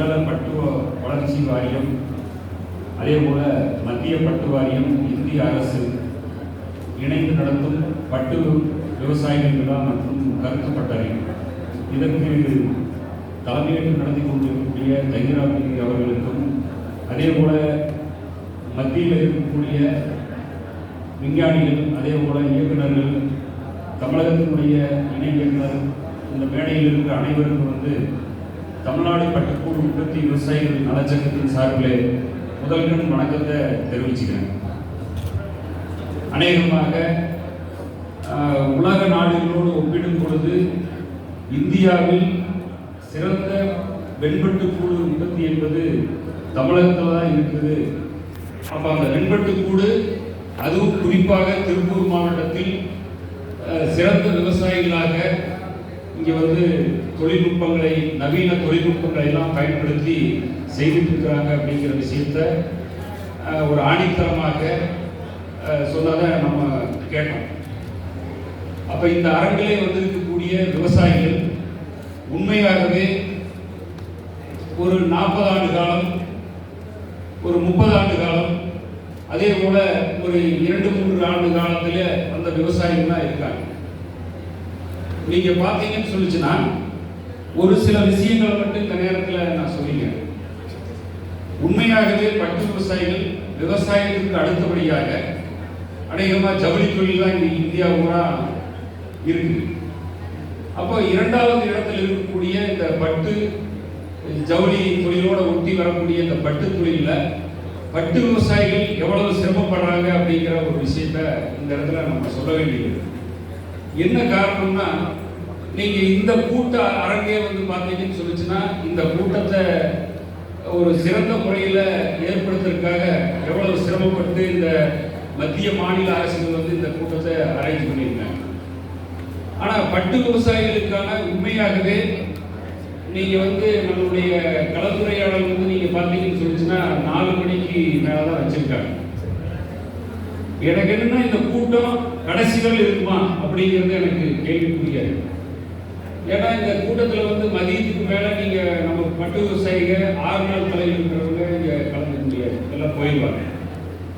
மண்டல பட்டு வளர்ச்சி வாரியம் அதேபோல மத்திய பட்டு வாரியம் இந்திய அரசு இணைந்து நடத்தும் பட்டு விவசாயிகள் விழா மற்றும் கருத்து பட்டறை. இதற்கு தலைமையேற்று நடத்தி கொண்டிருக்கக்கூடிய தைராபதி அவர்களுக்கும் அதே போல மத்தியில் இருக்கக்கூடிய விஞ்ஞானிகள் அதே போல இயக்குநர்கள் தமிழகத்தினுடைய இணை இயக்குனர் இந்த மேடையில் இருக்கிற அனைவருக்கும் வந்து தமிழ்நாடு பட்டுக்கூடு உற்பத்தி விவசாயிகள் நலச்சங்கத்தின் சார்பில் முதல்கண் வணக்கத்தை தெரிவிச்சுக்கிறேன். அநேகமாக உலக நாடுகளோடு ஒப்பிடும் பொழுது இந்தியாவில் சிறந்த வெண்பட்டுக்கூடு உற்பத்தி என்பது தமிழகத்தில் தான் இருக்குது. அப்போ அந்த வெண்பட்டுக்கூடு அதுவும் குறிப்பாக திருப்பூர் மாவட்டத்தில் சிறந்த விவசாயிகளாக இங்கே வந்து தொழில்நுட்பங்களை நவீன தொழில்நுட்பங்களை எல்லாம் பயன்படுத்தி செய்துட்டு இருக்கிறாங்க அப்படிங்கிற விஷயத்த ஒரு ஆணித்தரமாக சொன்னதை நம்ம கேட்டோம். அப்போ இந்த அரங்கிலே வந்திருக்கக்கூடிய விவசாயிகள் உண்மையாகவே ஒரு நாற்பது ஆண்டு காலம் ஒரு முப்பது ஆண்டு காலம் அதே போல் ஒரு இரண்டு மூன்று ஆண்டு காலத்தில் அந்த விவசாயிகள்லாம் இருக்காங்க. நீங்க பார்த்தீங்கன்னு சொல்லிச்சுன்னா ஒரு சில விஷயங்களை மட்டும் இந்த நேரத்தில் நான் சொல்லிக்கிறேன். உண்மையாகவே பட்டு விவசாயிகள் விவசாயத்துக்கு அடுத்தபடியாக அநேகமாக ஜவுளி தொழில் தான் இங்கே இந்தியா பூரா இருக்கு அப்போ இரண்டாவது இடத்தில் இருக்கக்கூடிய இந்த பட்டு ஜவுளி தொழிலோட ஒட்டி வரக்கூடிய இந்த பட்டு தொழிலில் பட்டு விவசாயிகள் எவ்வளவு சிரமப்படுறாங்க அப்படிங்கிற ஒரு விஷயத்த இந்த இடத்துல நம்ம சொல்ல வேண்டியது என்ன காரணம்னா நீங்க இந்த கூட்ட அரங்கே வந்து பார்த்தீங்கன்னு சொல்லிச்சுன்னா இந்த கூட்டத்தை ஒரு சிறந்த முறையில் ஏற்படுத்துறதுக்காக எவ்வளவு சிரமப்பட்டு இந்த மத்திய மாநில அரசுகள் வந்து இந்த கூட்டத்தை அரேஞ்ச் பண்ணியிருந்தாங்க ஆனால் பட்டு விவசாயிகளுக்கான உண்மையாகவே நீங்கள் வந்து நம்மளுடைய கலந்துரையாடல் வந்து நீங்கள் பார்த்தீங்கன்னு சொல்லிச்சுன்னா நாலு மணிக்கு மேலே தான் வச்சிருக்காங்க. எனக்கு என்னென்னா இந்த கூட்டம் கடைசி வரை இருக்குமா அப்படிங்கிறது எனக்கு கேள்விக்குரியாது ஏன்னா இந்த கூட்டத்தில் வந்து மதியத்துக்கு மேலே நீங்கள் நம்ம பட்டு விவசாயிகள் ஆறு நாள் தலையில் இருக்கிறவங்க இங்கே கலந்துக்க முடியாது எல்லாம் போயிடுவாங்க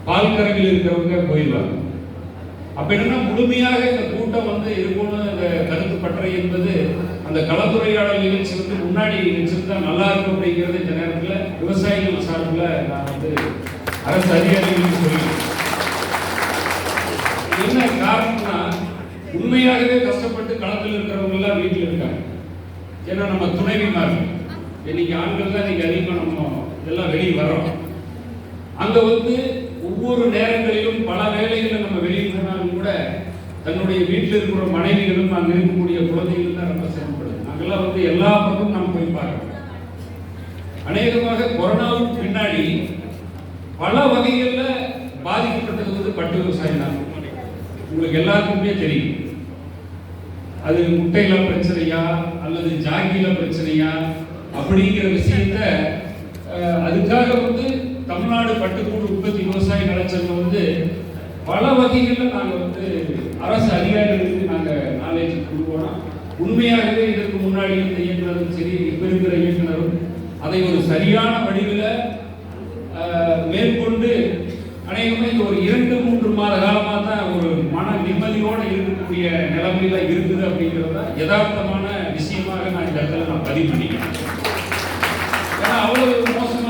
பால் கறவில் இருக்கிறவங்க போயிடுவாங்க அப்போ என்னன்னா முழுமையாக இந்த கூட்டம் வந்து இருக்கணும் இந்த கருத்து பற்றை என்பது அந்த கலந்துரையாடல் நிகழ்ச்சி வந்து முன்னாடி வச்சிருந்தா நல்லா இருக்கும் அப்படிங்கிறது இந்த நேரத்தில் விவசாயிகள் சார்பில் நான் வந்து அரசு அதிகாரிகளுக்கு சொல்லியிருக்கேன் என்ன காரணம்னா உண்மையாகவே கஷ்டப்பட்டு களத்தில் இருக்கிறவங்க எல்லாம் வீட்டில் இருக்காங்க. ஏன்னா நம்ம துணைவிமார் இன்னைக்கு ஆண்கள் தான் இன்னைக்கு அதிகமாக நம்ம எல்லாம் வெளியே வரோம் அங்க வந்து ஒவ்வொரு நேரங்களிலும் பல வேலைகளில் நம்ம வெளியே போனாலும் கூட தன்னுடைய வீட்டில் இருக்கிற மனைவிகளும் அங்கே இருக்கக்கூடிய குழந்தைகளும் தான் ரொம்ப சிரமப்படுது. அங்கெல்லாம் வந்து எல்லா பக்கமும் நம்ம போய் பார்க்கணும். அநேகமாக கொரோனாவுக்கு பின்னாடி பல வகைகளில் பாதிக்கப்பட்டது வந்து பட்டு விவசாயம் தான். உங்களுக்கு எல்லாருக்குமே தெரியும். அது முட்டையில பிரச்சனையா அல்லது ஜாக்கியில பிரச்சனையா அப்படிங்கிற விஷயத்த அதுக்காக வந்து தமிழ்நாடு பட்டுக்கூடு உற்பத்தி விவசாய நலச்சங்கம் வந்து பல வகைகளில் நாங்கள் வந்து அரசு அதிகாரிகளுக்கு நாங்கள் நாலேஜ் கொடுப்போம் உண்மையாகவே இதற்கு முன்னாடி இருந்த இயக்குனரும் சரி இப்போ இருக்கிற இயக்குனரும் அதை ஒரு சரியான வடிவில் இருக்கக்கூடிய நிலைமையில இருக்குது அப்படிங்கிறத யதார்த்தமான விஷயமாக நான் இந்த இடத்துல நான் பதிவு பண்ணிக்கிறேன். ஏன்னா அவ்வளவு மோசம்